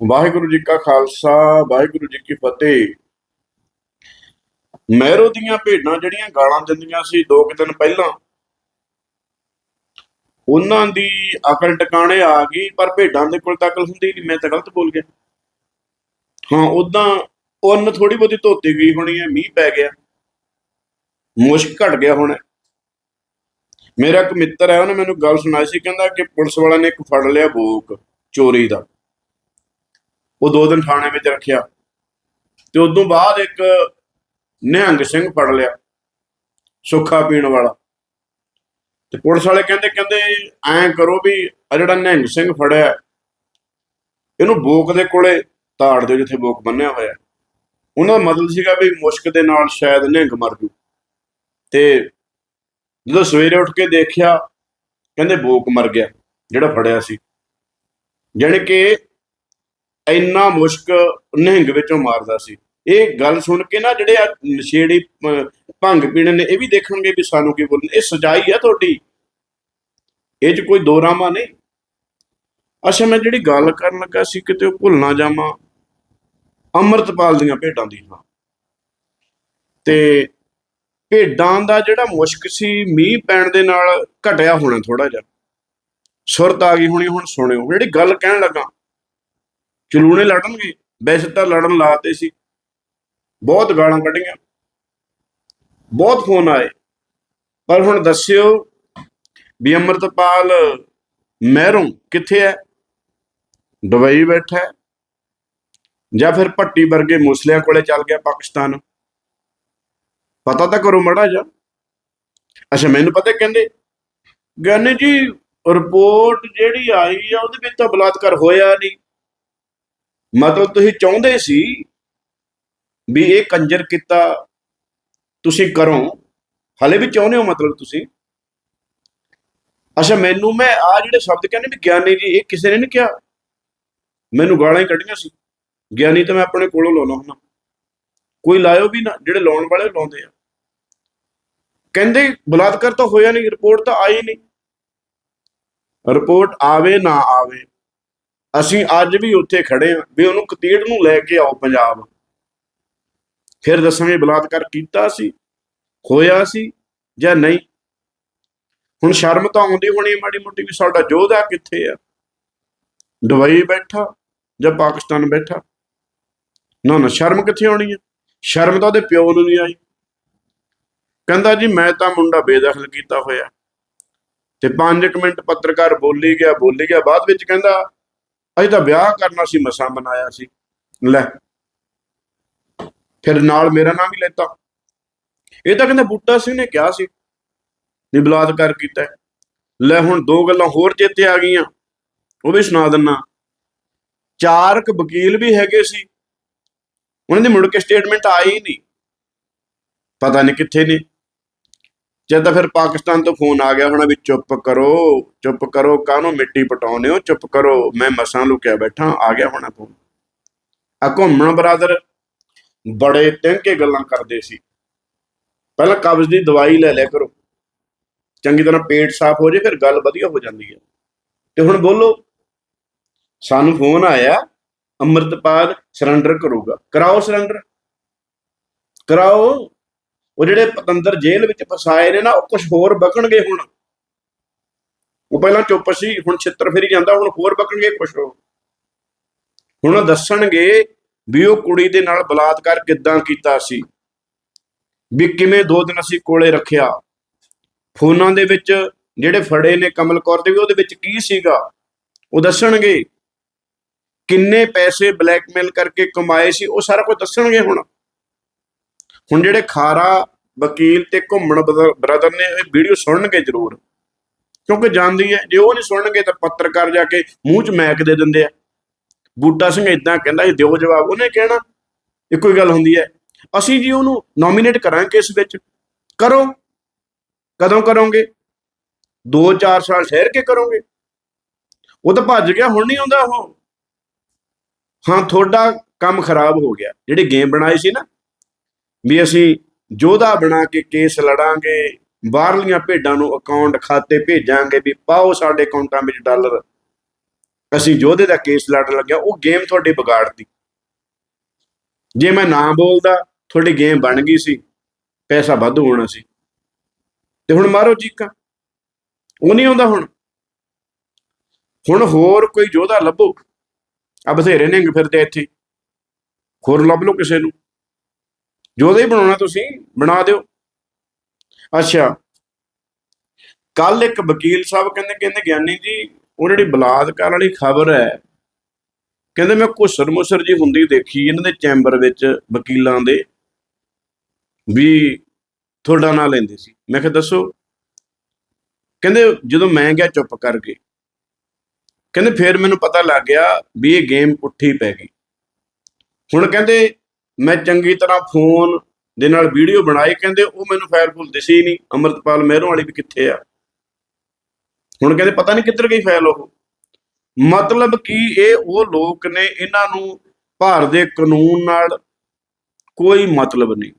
ਵਾਹਿਗੁਰੂ ਜੀ ਕਾ ਖਾਲਸਾ, ਵਾਹਿਗੁਰੂ ਜੀ ਕੀ ਫਤਿਹ। ਮਹਿਰੋ ਦੀਆਂ ਭੇਡਾਂ ਜਿਹੜੀਆਂ ਗਾਲਾਂ ਦਿੰਦੀਆਂ ਸੀ ਦੋ ਕੁ ਦਿਨ ਪਹਿਲਾਂ, ਉਹਨਾਂ ਦੀ ਅਕਲ ਟਿਕਾਣੇ ਆ ਗਈ, ਪਰ ਭੇਡਾਂ ਦੇ ਕੋਲ ਤਕਲ ਹੁੰਦੀ ਨਹੀਂ, ਮੈਂ ਤਾਂ ਗਲਤ ਬੋਲ ਗਿਆ। ਹਾਂ ਉਦਾਂ ਉਹਨ ਥੋੜੀ ਬਹੁਤੀ ਧੋਤੀ ਗਈ ਹੋਣੀ ਹੈ, ਮੀਂਹ ਪੈ ਗਿਆ। ਮੁਸ਼ਕ ਘਟ ਗਿਆ ਹੋਣਾ। ਮੇਰਾ ਇੱਕ ਮਿੱਤਰ ਹੈ, ਉਹਨੇ ਮੈਨੂੰ ਗੱਲ ਸੁਣਾਈ ਸੀ, ਕਹਿੰਦਾ ਕਿ ਪੁਲਿਸ ਵਾਲਿਆਂ ਨੇ ਇੱਕ ਫੜ ਲਿਆ ਬੋਕ ਚੋਰੀ ਦਾ। ਉਹ ਦੋ ਦਿਨ ਥਾਣੇ ਵਿੱਚ ਰੱਖਿਆ। ਤੇ ਉਦੋਂ ਬਾਅਦ ਇੱਕ ਨਿਹੰਗ ਸਿੰਘ ਫੜ ਲਿਆ, ਸੁੱਖਾ ਪੀਣ ਵਾਲਾ। ਤੇ ਪੁਲਿਸ ਵਾਲੇ ਕਹਿੰਦੇ ਕਹਿੰਦੇ ਐਂ ਕਰੋ ਵੀ ਆ ਜਿਹੜਾ ਨਿਹੰਗ ਸਿੰਘ ਫੜਿਆ ਇਹਨੂੰ ਬੋਕ ਦੇ ਕੋਲੇ ਤਾੜ ਦਿਓ ਜਿੱਥੇ ਬੋਕ ਬੰਨਿਆ ਹੋਇਆ ਉਹਨਾਂ ਦਾ ਮਤਲਬ ਸੀਗਾ ਵੀ ਮੁਸ਼ਕ ਦੇ ਨਾਲ ਸ਼ਾਇਦ ਨਿਹੰਗ ਮਰ ਜੂ। ਤੇ ਜਦੋਂ ਸਵੇਰੇ ਉੱਠ ਕੇ ਦੇਖਿਆ, ਕਹਿੰਦੇ ਬੋਕ ਮਰ ਗਿਆ, ਜਿਹੜਾ ਫੜਿਆ ਸੀ। ਜਾਣੀ ਕਿ ਇੰਨਾ ਮੁਸ਼ਕ ਨਿਹੰਗ ਵਿੱਚੋਂ ਮਾਰਦਾ ਸੀ। ਇਹ ਗੱਲ ਸੁਣ ਕੇ ਨਾ ਜਿਹੜੇ ਆ ਨਸ਼ੇੜੀ ਭੰਗ ਪੀਣ ਨੇ, ਇਹ ਵੀ ਦੇਖਣਗੇ ਵੀ ਸਾਨੂੰ ਕੀ ਬੋਲਣ। ਇਹ ਸਜਾਈ ਆ ਤੁਹਾਡੀ? ਇਹ 'ਚ ਕੋਈ ਦੋ ਰਾਮਾ ਨਹੀਂ। ਅੱਛਾ, ਮੈਂ ਜਿਹੜੀ ਗੱਲ ਕਰਨ ਲੱਗਾ ਸੀ, ਕਿਤੇ ਉਹ ਭੁੱਲ ਨਾ ਜਾਵਾਂ। ਅੰਮ੍ਰਿਤਪਾਲ ਦੀਆਂ ਭੇਡਾਂ ਦੀ ਹਾਂ। ਤੇ ਭੇਡਾਂ ਦਾ ਜਿਹੜਾ ਮੁਸ਼ਕ ਸੀ, ਮੀਂਹ ਪੈਣ ਦੇ ਨਾਲ ਘਟਿਆ ਹੋਣਾ ਥੋੜਾ ਜਿਹਾ। ਸੁਰਤ ਆ ਗਈ ਹੋਣੀ, ਹੁਣ ਸੁਣਿਓ। ਜਿਹੜੀ ਗੱਲ ਕਹਿਣ ਲੱਗਾ ਚਲੂਣੇ ਲੜਨਗੇ, ਵੈਸੇ ਤਾਂ ਲੜਨ ਲਾਤੇ ਸੀ। ਬਹੁਤ ਗਾਲਾਂ ਕੱਢੀਆਂ। ਬਹੁਤ ਫੋਨ ਆਏ। ਪਰ ਹੁਣ ਦੱਸਿਓ ਵੀ ਅੰਮ੍ਰਿਤਪਾਲ ਮਹਿਰੋਂ ਕਿੱਥੇ ਹੈ? ਦੁਬਈ ਬੈਠਾ ਹੈ? ਜਾਂ ਫਿਰ ਭੱਟੀ ਵਰਗੇ ਮੁਸਲਿਆਂ ਕੋਲੇ ਚੱਲ ਗਿਆ ਪਾਕਿਸਤਾਨ? ਪਤਾ ਤਾਂ ਕਰੋ ਮੜਾ ਜਾ ਅੱਛਾ, ਮੈਨੂੰ ਪਤਾ ਕਹਿੰਦੇ ਗਿਆਨੀ ਜੀ, ਰਿਪੋਰਟ ਜਿਹੜੀ ਆਈ ਆ, ਉਹਦੇ ਵਿੱਚ ਤਾਂ ਬਲਾਤਕਾਰ ਹੋਇਆ ਨਹੀਂ। ਮਤਲਬ ਤੁਸੀਂ ਚਾਹੁੰਦੇ ਸੀ ਵੀ ਇਹ ਕੰਜਰ ਕੀਤਾ ਤੁਸੀਂ ਕਰੋ। ਹਲੇ ਵੀ ਚਾਹੁੰਦੇ ਹੋ ਮਤਲਬ ਤੁਸੀਂ? ਅੱਛਾ, ਮੈਨੂੰ ਮੈਂ ਆ ਜਿਹੜੇ ਸ਼ਬਦ ਕਹਿੰਦੇ ਵੀ ਗਿਆਨੀ ਜੀ, ਇਹ ਕਿਸੇ ਨੇ ਨਹੀਂ ਕਿਹਾ? ਮੈਨੂੰ ਗਾਲਾਂ ਹੀ ਕੱਢੀਆਂ ਸੀ। ਗਿਆਨੀ ਤਾਂ ਮੈਂ ਆਪਣੇ ਕੋਲੋਂ ਲਾਉਣਾ ਹੁੰਦਾ। ਕੋਈ ਲਾਇਓ ਵੀ ਨਾ, ਜਿਹੜੇ ਲਾਉਣ ਵਾਲੇ ਲਾਉਂਦੇ ਆ। ਕਹਿੰਦੇ ਬਲਾਤਕਾਰ ਤਾਂ ਹੋਇਆ ਨਹੀਂ ਰਿਪੋਰਟ ਤਾਂ ਆਈ ਨਹੀਂ ਰਿਪੋਰਟ ਆਵੇ ਨਾ ਆਵੇ। ਅਸੀਂ ਅੱਜ ਵੀ ਉੱਥੇ ਖੜੇ ਹਾਂ ਵੀ ਉਹਨੂੰ ਕਤੀੜ ਨੂੰ ਲੈ ਕੇ ਆਓ ਪੰਜਾਬ। ਫਿਰ ਦੱਸਾਂਗੇ ਬਲਾਤਕਾਰ ਕੀਤਾ ਸੀ ਹੋਇਆ ਸੀ ਜਾਂ ਨਹੀਂ? ਹੁਣ ਸ਼ਰਮ ਤਾਂ ਆਉਂਦੀ ਹੋਣੀ ਮਾੜੀ ਮੋਟੀ ਵੀ ਸਾਡਾ ਯੋਧਾ ਕਿੱਥੇ ਆ? ਦੁਬਈ ਬੈਠਾ ਜਾਂ ਪਾਕਿਸਤਾਨ ਬੈਠਾ? ਨਾ ਨਾ, ਸ਼ਰਮ ਕਿੱਥੇ ਆਉਣੀ ਹੈ? ਸ਼ਰਮ ਤਾਂ ਉਹਦੇ ਪਿਓ ਨੂੰ ਨਹੀਂ ਆਈ। ਕਹਿੰਦਾ ਜੀ, ਮੈਂ ਤਾਂ ਮੁੰਡਾ ਬੇਦਖਲ ਕੀਤਾ ਹੋਇਆ। ਤੇ 5 ਮਿੰਟ ਪੱਤਰਕਾਰ ਬੋਲੀ ਗਿਆ ਬੋਲੀ ਗਿਆ, ਬਾਅਦ ਵਿੱਚ ਕਹਿੰਦਾ ਅਸੀਂ ਤਾਂ ਵਿਆਹ ਕਰਨਾ ਸੀ, ਮਸਾਂ ਬਣਾਇਆ ਸੀ। ਲੈ, ਫਿਰ ਨਾਲ ਮੇਰਾ ਨਾਮ ਵੀ ਲੈਤਾ। ਇਹ ਤਾਂ ਕਹਿੰਦਾ ਬੂਟਾ ਸਿੰਘ ਨੇ ਕਿਹਾ ਸੀ ਵੀ ਬਲਾਤਕਾਰ ਕੀਤਾ। ਲੈ, ਹੁਣ ਦੋ ਗੱਲਾਂ ਹੋਰ ਚੇਤੇ ਆ ਗਈਆਂ। ਉਹ ਵੀ ਸੁਣਾ ਦਿੰਨਾ। ਚਾਰਕ ਵਕੀਲ ਵੀ ਹੈਗੇ ਸੀ। ਉਹਨਾਂ ਦੀ ਮੁੜ ਕੇ ਸਟੇਟਮੈਂਟ ਆਈ ਨਹੀਂ। ਪਤਾ ਨਹੀਂ ਕਿੱਥੇ ਨੇ। ਜਦ ਤਾਂ ਫਿਰ ਪਾਕਿਸਤਾਨ ਤੋਂ ਫੋਨ ਆ ਗਿਆ ਹੋਣਾ ਵੀ ਚੁੱਪ ਕਰੋ ਚੁੱਪ ਕਰੋ, ਕਾਹਨੂੰ ਮਿੱਟੀ ਪਟਾਉਨੇ ਹੋ? ਚੁੱਪ ਕਰੋ, ਮੈਂ ਮਸਾਂ ਲੁਕਿਆ ਬੈਠਾ, ਆ ਗਿਆ ਹੋਣਾ ਫੋਨ। ਆ ਘੁੰਮਣ ਬਰਾਦਰ ਬੜੇ ਟੈਂਕੇ ਗੱਲਾਂ ਕਰਦੇ ਸੀ। ਪਹਿਲਾਂ ਕਬਜ਼ ਦੀ ਦਵਾਈ ਲੈ ਲਿਆ ਕਰੋ। ਚੰਗੀ ਤਰ੍ਹਾਂ ਪੇਟ ਸਾਫ਼ ਹੋ ਜੇ, ਫਿਰ ਗੱਲ ਵਧੀਆ ਹੋ ਜਾਂਦੀ ਹੈ ਤੇ ਹੁਣ ਬੋਲੋ, ਸਾਨੂੰ ਫੋਨ ਆਇਆ, ਅੰਮ੍ਰਿਤਪਾਲ ਸਰੈਂਡਰ ਕਰੂਗਾ। ਕਰਾਓ ਸਰੈਂਡਰ ਕਰਾਓ। ਉਹ ਜਿਹੜੇ ਪਤੰਦਰ ਜੇਲ੍ਹ ਵਿੱਚ ਫਸਾਏ ਨੇ ਨਾ, ਉਹ ਕੁਝ ਹੋਰ ਬਕਣਗੇ ਹੁਣ। ਉਹ ਪਹਿਲਾਂ ਚੁੱਪ ਸੀ, ਹੁਣ ਛਿੱਤਰ ਫੇਰੀ ਜਾਂਦਾ, ਹੁਣ ਹੋਰ ਬਕਣਗੇ ਕੁਝ ਹੁਣ ਦੱਸਣਗੇ ਵੀ ਉਹ ਕੁੜੀ ਦੇ ਨਾਲ ਬਲਾਤਕਾਰ ਕਿੱਦਾਂ ਕੀਤਾ ਸੀ, ਵੀ ਕਿਵੇਂ ਦੋ ਦਿਨ ਅਸੀਂ ਕੋਲੇ ਰੱਖਿਆ। ਫੋਨਾਂ ਦੇ ਵਿੱਚ ਜਿਹੜੇ ਫੜੇ ਨੇ ਕਮਲ ਕੌਰ ਦੇ ਵੀ, ਉਹਦੇ ਵਿੱਚ ਕੀ ਸੀਗਾ? ਉਹ ਦੱਸਣਗੇ। ਕਿੰਨੇ ਪੈਸੇ ਬਲੈਕਮੇਲ ਕਰਕੇ ਕਮਾਏ ਸੀ, ਉਹ ਸਾਰਾ ਕੁਝ ਦੱਸਣਗੇ ਹੁਣ। ਹੁਣ ਜਿਹੜੇ ਖਾਰਾ ਵਕੀਲ ਤੇ ਘੁੰਮਣ ਬ੍ਰਦਰ ਨੇ, ਇਹ ਵੀਡੀਓ ਸੁਣਨਗੇ ਜ਼ਰੂਰ। ਕਿਉਂਕਿ ਜਾਂਦੀ ਹੈ, ਜੇ ਉਹ ਨਹੀਂ ਸੁਣਨਗੇ ਤਾਂ ਪੱਤਰਕਾਰ ਜਾ ਕੇ ਮੂੰਹ 'ਚ ਮੈਕ ਦੇ ਦਿੰਦੇ ਆ। ਬੂਟਾ ਸਿੰਘ ਇਦਾਂ ਕਹਿੰਦਾ, ਇਹ ਦਿਓ ਜਵਾਬ, ਉਹਨੇ ਕਹਿਣਾ ਇੱਕੋ ਹੀ ਗੱਲ ਹੁੰਦੀ ਹੈ। ਅਸੀਂ ਜੀ ਉਹਨੂੰ ਨੋਮੀਨੇਟ ਕਰਾਂਗੇ ਇਸ ਵਿੱਚ। ਕਰੋ। ਕਦੋਂ ਕਰੋਗੇ? 2-4 ਸਾਲ ਠਹਿਰ ਕੇ ਕਰੋਗੇ। ਉਹ ਤਾਂ ਭੱਜ ਗਿਆ, ਹੁਣ ਨਹੀਂ ਆਉਂਦਾ ਉਹ। ਹਾਂ ਤੁਹਾਡਾ ਕੰਮ ਖਰਾਬ ਹੋ ਗਿਆ। ਜਿਹੜੀ ਗੇਮ ਬਣਾਈ ਸੀ ਨਾ ਵੀ ਅਸੀਂ ਯੋਧਾ ਬਣਾ ਕੇ ਕੇਸ ਲੜਾਂਗੇ, ਬਾਹਰਲੀਆਂ ਭੇਡਾਂ ਨੂੰ ਅਕਾਊਂਟ ਖਾਤੇ ਭੇਜਾਂਗੇ ਵੀ ਪਾਓ ਸਾਡੇ ਅਕਾਊਂਟਾਂ ਵਿੱਚ ਡਾਲਰ। ਅਸੀਂ ਯੋਧੇ ਦਾ ਕੇਸ ਲੜਨ ਲੱਗਿਆ, ਉਹ ਗੇਮ ਤੁਹਾਡੀ ਵਿਗਾੜਦੀ। ਜੇ ਮੈਂ ਨਾ ਬੋਲਦਾ, ਤੁਹਾਡੀ ਗੇਮ ਬਣ ਗਈ ਸੀ, ਪੈਸਾ ਵਾਧੂ ਹੋਣਾ ਸੀ। ਤੇ ਹੁਣ ਮਾਰੋ ਚੀਕਾਂ। ਉਹ ਨਹੀਂ ਆਉਂਦਾ ਹੁਣ। ਹੁਣ ਹੋਰ ਕੋਈ ਯੋਧਾ ਲੱਭੋ। ਆ ਬਥੇਰੇ ਨਿੰਗ ਫਿਰਦੇ ਇੱਥੇ। ਹੋਰ ਲੱਭ ਲਓ ਕਿਸੇ ਨੂੰ। ਯੋਧਾ ਹੀ ਬਣਾਉਣਾ ਤੁਸੀਂ, ਬਣਾ ਦਿਓ। ਅੱਛਾ। ਕੱਲ ਇੱਕ ਵਕੀਲ ਸਾਹਿਬ ਕਹਿੰਦੇ ਕਹਿੰਦੇ ਗਿਆਨੀ ਜੀ, ਉਹ ਜਿਹੜੀ ਬਲਾਤਕਾਰ ਵਾਲੀ ਖਬਰ ਹੈ, ਕਹਿੰਦੇ ਮੈਂ ਘੁਸਰ ਮੁਸਰ ਜੀ ਹੁੰਦੀ ਦੇਖੀ ਇਹਨਾਂ ਦੇ ਚੈਂਬਰ ਵਿੱਚ ਵਕੀਲਾਂ ਦੇ, ਵੀ ਤੁਹਾਡਾ ਨਾਂ ਲੈਂਦੇ ਸੀ। ਮੈਂ ਕਿਹਾ, ਦੱਸੋ। ਕਹਿੰਦੇ, ਜਦੋਂ ਮੈਂ ਗਿਆ ਚੁੱਪ ਕਰਕੇ, ਕਹਿੰਦੇ ਫਿਰ ਮੈਨੂੰ ਪਤਾ ਲੱਗ ਗਿਆ ਵੀ ਇਹ ਗੇਮ ਪੁੱਠੀ ਪੈ ਗਈ। ਹੁਣ ਕਹਿੰਦੇ ਮੈਂ ਚੰਗੀ ਤਰ੍ਹਾਂ ਫੋਨ ਦੇ ਨਾਲ ਵੀਡੀਓ ਬਣਾਈ, ਕਹਿੰਦੇ ਉਹ ਮੈਨੂੰ ਫਾਇਲ ਫੁੱਲ ਦਿਸੀ ਨਹੀਂ ਅਮਰਤਪਾਲ ਮਹਿਰੋਂ ਵਾਲੀ ਵੀ ਕਿੱਥੇ ਆ? ਹੁਣ ਕਹਿੰਦੇ ਪਤਾ ਨਹੀਂ ਕਿੱਧਰ ਗਈ ਫਾਈਲ ਉਹ। ਮਤਲਬ ਕਿ ਇਹ ਉਹ ਲੋਕ ਨੇ, ਇਹਨਾਂ ਨੂੰ ਭਾਰਤ ਦੇ ਕਾਨੂੰਨ ਨਾਲ ਕੋਈ ਮਤਲਬ ਨਹੀਂ।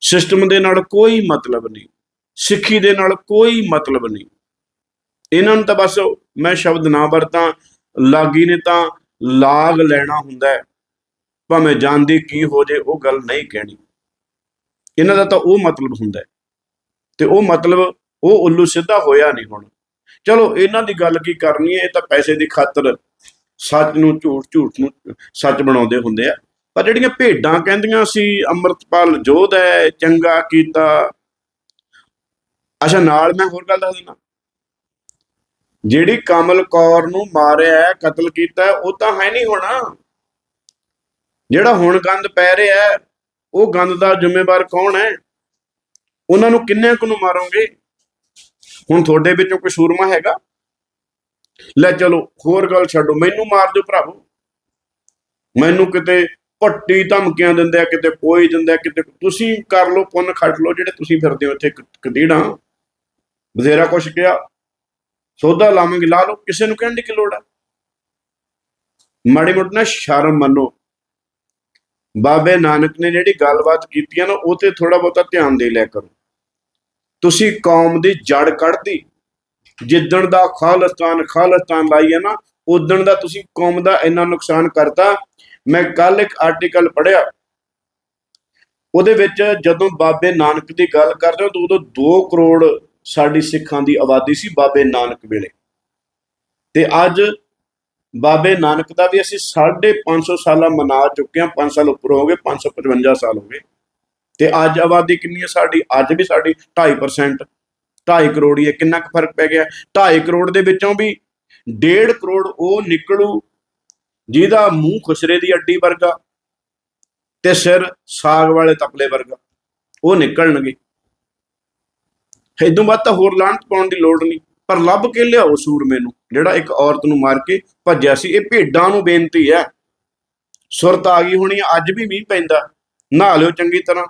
ਸਿਸਟਮ ਦੇ ਨਾਲ ਕੋਈ ਮਤਲਬ ਨਹੀਂ। ਸਿੱਖੀ ਦੇ ਨਾਲ ਕੋਈ ਮਤਲਬ ਨਹੀਂ। ਇਹਨਾਂ ਨੂੰ ਤਾਂ ਬਸ ਮੈਂ ਸ਼ਬਦ ਨਾ ਵਰਤਾਂ, ਲਾਗੀ ਨੇ ਤਾਂ ਲਾਗ ਲੈਣਾ ਹੁੰਦਾ ਹੈ। ਭਾਵੇਂ ਜਾਣਦੀ ਕੀ ਹੋ ਜੇ, ਉਹ ਗੱਲ ਨਹੀਂ ਕਹਿਣੀ। ਇਹਨਾਂ ਦਾ ਤਾਂ ਉਹ ਮਤਲਬ ਹੁੰਦਾ ਹੈ। ਤੇ ਉਹ ਮਤਲਬ ਉਹ ਉੱਲੂ ਸਿੱਧਾ ਹੋਇਆ ਨਹੀਂ ਹੁਣ। ਚਲੋ, ਇਹਨਾਂ ਦੀ ਗੱਲ ਕੀ ਕਰਨੀ ਹੈ, ਇਹ ਤਾਂ ਪੈਸੇ ਦੀ ਖਾਤਰ ਸੱਚ ਨੂੰ ਝੂਠ ਝੂਠ ਨੂੰ ਸੱਚ ਬਣਾਉਂਦੇ ਹੁੰਦੇ ਆ। ਪਰ ਜਿਹੜੀਆਂ ਭੇਡਾਂ ਕਹਿੰਦੀਆਂ ਸੀ, ਅੰਮ੍ਰਿਤਪਾਲ ਜੋਧ ਹੈ, ਚੰਗਾ ਕੀਤਾ। ਅੱਛਾ, ਨਾਲ ਮੈਂ ਹੋਰ ਗੱਲ ਦੱਸ ਦਿੰਦਾ। ਜਿਹੜੀ ਕਮਲ ਕੌਰ ਨੂੰ ਮਾਰਿਆ, ਕਤਲ ਕੀਤਾ, ਉਹ ਤਾਂ ਹੈ ਨਹੀਂ ਹੋਣਾ। ਜਿਹੜਾ ਹੁਣ ਗੰਦ ਪੈ ਰਿਹਾ ਹੈ, ਉਹ ਗੰਦ ਦਾ ਜ਼ਿੰਮੇਵਾਰ ਕੌਣ ਹੈ? ਉਹਨਾਂ ਨੂੰ ਕਿੰਨੇ ਕੁ ਨੂੰ ਮਾਰੋਗੇ? ਹੁਣ ਤੁਹਾਡੇ ਵਿੱਚੋਂ ਕੋਈ ਸੂਰਮਾ ਹੈਗਾ? ਲੈ ਚਲੋ ਹੋਰ ਗੱਲ ਛੱਡੋ ਮੈਨੂੰ ਮਾਰ ਦਿਓ ਭਰਾਵੋ। ਮੈਨੂੰ ਕਿਤੇ ਭੱਟੀ ਧਮਕੀਆਂ ਦਿੰਦੇ ਆ ਕਿਤੇ ਕੋਈ ਦਿੰਦਾ ਕਿਤੇ ਤੁਸੀਂ ਕਰ ਲਓ ਪੁੰਨ ਖੱਟ ਲਓ ਜਿਹੜੇ ਤੁਸੀਂ ਫਿਰਦੇ ਹੋ ਇੱਥੇ ਕ- ਕਦੀੜਾਂ। ਬਥੇਰਾ ਕੁਛ ਕਿਹਾ। ਸੌਦਾ ਲਾਵਾਂਗੇ ਲਾ ਲਓ ਕਿਸੇ ਨੂੰ ਕਹਿਣ ਦੀ ਕੀ ਲੋੜ ਹੈ? ਮਾੜੀ ਮੋਟੀ ਨਾ ਸ਼ਰਮ ਮੰਨੋ। ਬਾਬੇ ਨਾਨਕ ਨੇ ਜਿਹੜੀ ਗੱਲਬਾਤ ਕੀਤੀ ਹੈ ਨਾ, ਉਹ ਤੇ ਥੋੜਾ ਬਹੁਤਾ ਧਿਆਨ ਦੇ ਲਿਆ ਕਰੋ। ਤੁਸੀਂ ਕੌਮ ਦੀ ਜੜ ਕੱਢਦੀ ਜਿੱਦਣ ਦਾ ਖਾਲਿਸਤਾਨ ਖਾਲਿਸਤਾਨ ਲਾਈ ਹੈ ਨਾ, ਉਦਣ ਦਾ ਤੁਸੀਂ ਕੌਮ ਦਾ ਇੰਨਾ ਨੁਕਸਾਨ ਕਰਤਾ। ਮੈਂ ਕੱਲ ਇੱਕ ਆਰਟੀਕਲ ਪੜ੍ਹਿਆ। ਉਹਦੇ ਵਿੱਚ ਜਦੋਂ ਬਾਬੇ ਨਾਨਕ ਦੀ ਗੱਲ ਕਰਦੇ ਹੋ, ਤਾਂ ਉਦੋਂ 2 ਕਰੋੜ ਸਾਡੀ ਸਿੱਖਾਂ ਦੀ ਆਬਾਦੀ ਸੀ ਬਾਬੇ ਨਾਨਕ ਵੇਲੇ। ਤੇ ਅੱਜ ਬਾਬੇ ਨਾਨਕ ਦਾ ਵੀ ਅਸੀਂ 550 ਸਾਲਾਂ ਮਨਾ ਚੁੱਕੇ ਹਾਂ 5 ਸਾਲ ਉੱਪਰ ਹੋ ਗਏ 555 ਸਾਲ ਹੋ ਗਏ ਤੇ ਅੱਜ ਆਬਾਦੀ ਕਿੰਨੀ ਹੈ ਸਾਡੀ? ਅੱਜ ਵੀ ਸਾਡੀ 2.5% 2.5 ਕਰੋੜ ਹੀ ਹੈ, ਕਿੰਨਾ ਕੁ ਫ਼ਰਕ ਪੈ ਗਿਆ? 2.5 ਕਰੋੜ ਦੇ ਵਿੱਚੋਂ ਵੀ 1.5 ਕਰੋੜ ਉਹ ਨਿਕਲੂ ਜਿਹਦਾ ਮੂੰਹ ਖੁਸਰੇ ਦੀ ਅੱਡੀ ਵਰਗਾ ਤੇ ਸਿਰ ਸਾਗ ਵਾਲੇ ਤਪਲੇ ਵਰਗਾ, ਉਹ ਨਿਕਲਣਗੇ। ਇਦੋਂ ਬਾਅਦ ਤਾਂ ਹੋਰ ਲਾਂਟ ਪਾਉਣ ਦੀ ਲੋੜ ਨਹੀਂ, ਪਰ ਲੱਭ ਕੇ ਲਿਆਓ ਸੂਰ ਮੈਨੂੰ। ਜਿਹੜਾ ਇੱਕ ਔਰਤ ਨੂੰ ਮਾਰ ਕੇ ਭੱਜਿਆ ਸੀ ਇਹ ਭੇਡਾਂ ਨੂੰ ਬੇਨਤੀ ਹੈ। ਸੁਰਤ ਆ ਗਈ ਹੋਣੀ ਹੈ, ਅੱਜ ਵੀ ਮੀਂਹ ਪੈਂਦਾ। ਨਹਾ ਲਿਓ ਚੰਗੀ ਤਰ੍ਹਾਂ।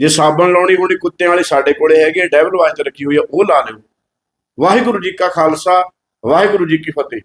ਜੇ ਸਾਬਣ ਲਾਉਣੀ ਹੋਣੀ ਕੁੱਤਿਆਂ ਵਾਲੇ ਸਾਡੇ ਕੋਲੇ ਹੈਗੇ ਡੈਵਲ ਵਾਸਤੇ ਰੱਖੀ ਹੋਈ ਹੈ ਉਹ ਲਾ ਲਿਓ। ਵਾਹਿਗੁਰੂ ਜੀ ਕਾ ਖਾਲਸਾ ਵਾਹਿਗੁਰੂ ਜੀ ਕੀ ਫਤਿਹ।